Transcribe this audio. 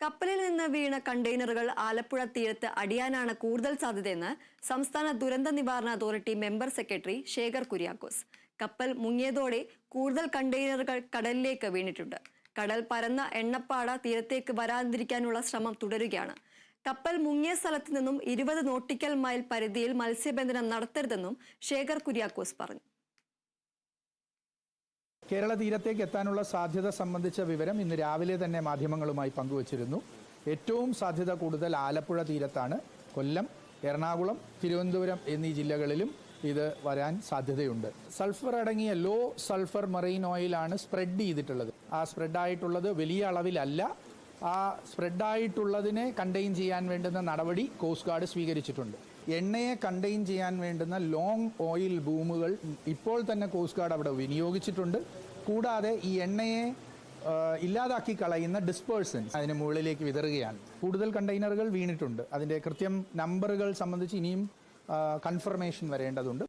കപ്പലിൽ നിന്ന് വീണ കണ്ടെയ്നറുകൾ ആലപ്പുഴ തീരത്ത് അടിയാനാണ് കൂടുതൽ സാധ്യതയെന്ന് സംസ്ഥാന ദുരന്ത നിവാരണ authority member secretary Shekhar Kuriakose. കപ്പൽ മുങ്ങിയതോടെ കൂടുതൽ കണ്ടെയ്നറുകൾ കടലിലേക്ക് വീണിട്ടുണ്ട്. കടൽ പരന്ന എണ്ണപ്പാട തീരത്തേക്ക് വരാതിരിക്കാനുള്ള ശ്രമം തുടരുകയാണ്. കപ്പൽ മുങ്ങിയ സ്ഥലത്ത് നിന്നും ഇരുപത് നോട്ടിക്കൽ മൈൽ പരിധിയിൽ മത്സ്യബന്ധനം നടത്തരുതെന്നും ശേഖർ കുര്യാക്കോസ് പറഞ്ഞു. കേരള തീരത്തേക്ക് എത്താനുള്ള സാധ്യത സംബന്ധിച്ച വിവരം ഇന്ന് രാവിലെ തന്നെ മാധ്യമങ്ങളുമായി പങ്കുവച്ചിരുന്നു. ഏറ്റവും സാധ്യത കൂടുതൽ ആലപ്പുഴ തീരത്താണ്. കൊല്ലം എറണാകുളം തിരുവനന്തപുരം എന്നീ ജില്ലകളിലും ഇത് വരാൻ സാധ്യതയുണ്ട്. സൾഫർ അടങ്ങിയ ലോ സൾഫർ മറൈൻ ഓയിലാണ് സ്പ്രെഡ് ചെയ്തിട്ടുള്ളത്. ആ സ്പ്രെഡായിട്ടുള്ളത് വലിയ അളവിലല്ല ആ സ്പ്രെഡായിട്ടുള്ളതിനെ കണ്ടെയ്ൻ ചെയ്യാൻ വേണ്ടുന്ന നടപടി കോസ്റ്റ് ഗാർഡ് സ്വീകരിച്ചിട്ടുണ്ട്. എണ്ണയെ കണ്ടെയ്ൻ ചെയ്യാൻ വേണ്ടുന്ന ലോങ് ഓയിൽ ബൂമുകൾ ഇപ്പോൾ തന്നെ കോസ്റ്റ് ഗാർഡ് അവിടെ വിനിയോഗിച്ചിട്ടുണ്ട്. കൂടാതെ ഈ എണ്ണയെ ഇല്ലാതാക്കി കളയുന്ന ഡിസ്പേഴ്സൻസ് അതിന് മുകളിലേക്ക് വിതറുകയാണ്. കൂടുതൽ കണ്ടെയ്നറുകൾ വീണിട്ടുണ്ട്. അതിന്റെ കൃത്യം നമ്പറുകൾ സംബന്ധിച്ച് ഇനിയും കൺഫർമേഷൻ വരേണ്ടതുണ്ട്.